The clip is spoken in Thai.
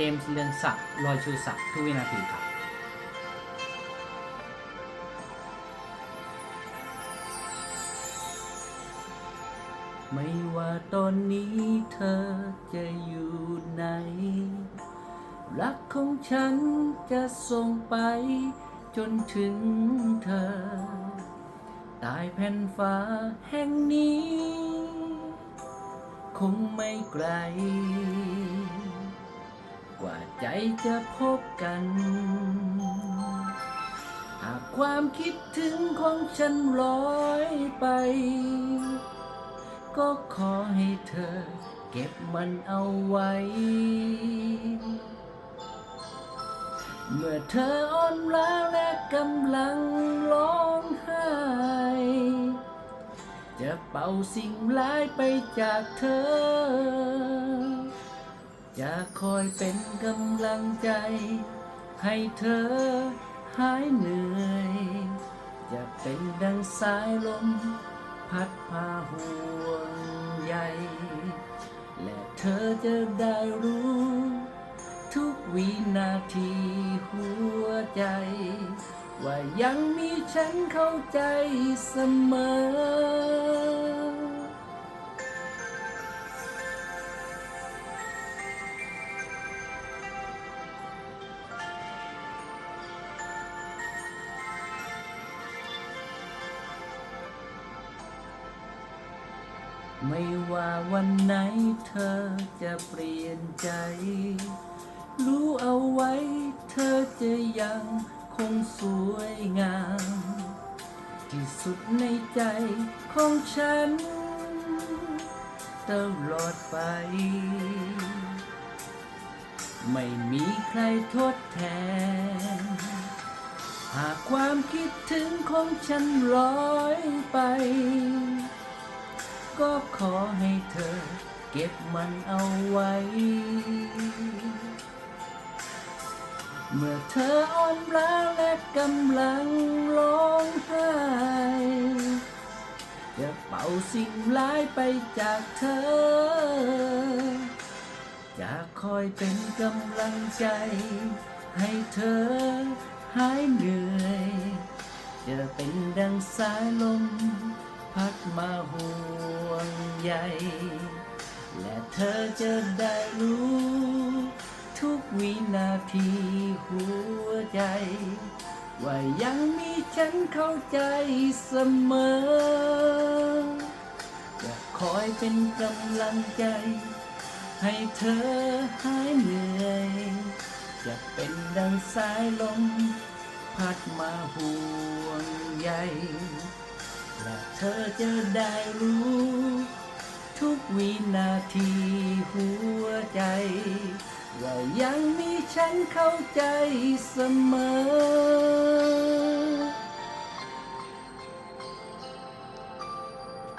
เจมส์เรืองศักดิ์ลอยชูศักดิ์ทุกวินาทีครับไม่ว่าตอนนี้เธอจะอยู่ไหน รักของฉันจะส่งไปจนถึงเธอใตายแผ่นฟ้าแห่งนี้ คงไม่ไกล กว่าใจจะพบกัน หากความคิดถึงของฉันลอยไป ก็ขอให้เธอเก็บมันเอาไว้ เมื่อเธออ่อนล้าและกำลังร้องไห้จะเป่าสิ่งร้ายไปจากเธอ จะคอยเป็นกำลังใจ ให้เธอหายเหนื่อยจะเป็นดังสายลม พัดพาห่วงใยและเธอจะได้รู้ ทุกวินาทีหัวใจ ว่ายังมีฉันเข้าใจเสมอ ไม่ว่าวันไหนเธอจะเปลี่ยนใจ รู้เอาไว้เธอจะยังคงสวยงาม ที่สุดในใจของฉันตลอดไป ไม่มีใครทดแทน หากความคิดถึงของฉันลอยไป ขอให้เธอ เก็บมันเอาไว้ เมื่อเธออ่อนล้าและกำลังร้องไห้จะเป่าสิ่งร้ายไปจากเธอ จะคอยเป็นกำลังใจ ให้เธอหายเหนื่อย จะเป็นดังสายลมพัดมาห่วง ใยและเธอจะได้รู้ ทุกวินาทีหัวใจ ว่ายังมีฉันเข้าใจเสมอจะคอยเป็นกำลังใจ ให้เธอหายเหนื่อย จะเป็นดังสายลมพัดมาห่วงใยและเธอจะได้รู้ ทุกวินาทีหัวใจ ว่ายังมีฉันเข้าใจเสมอ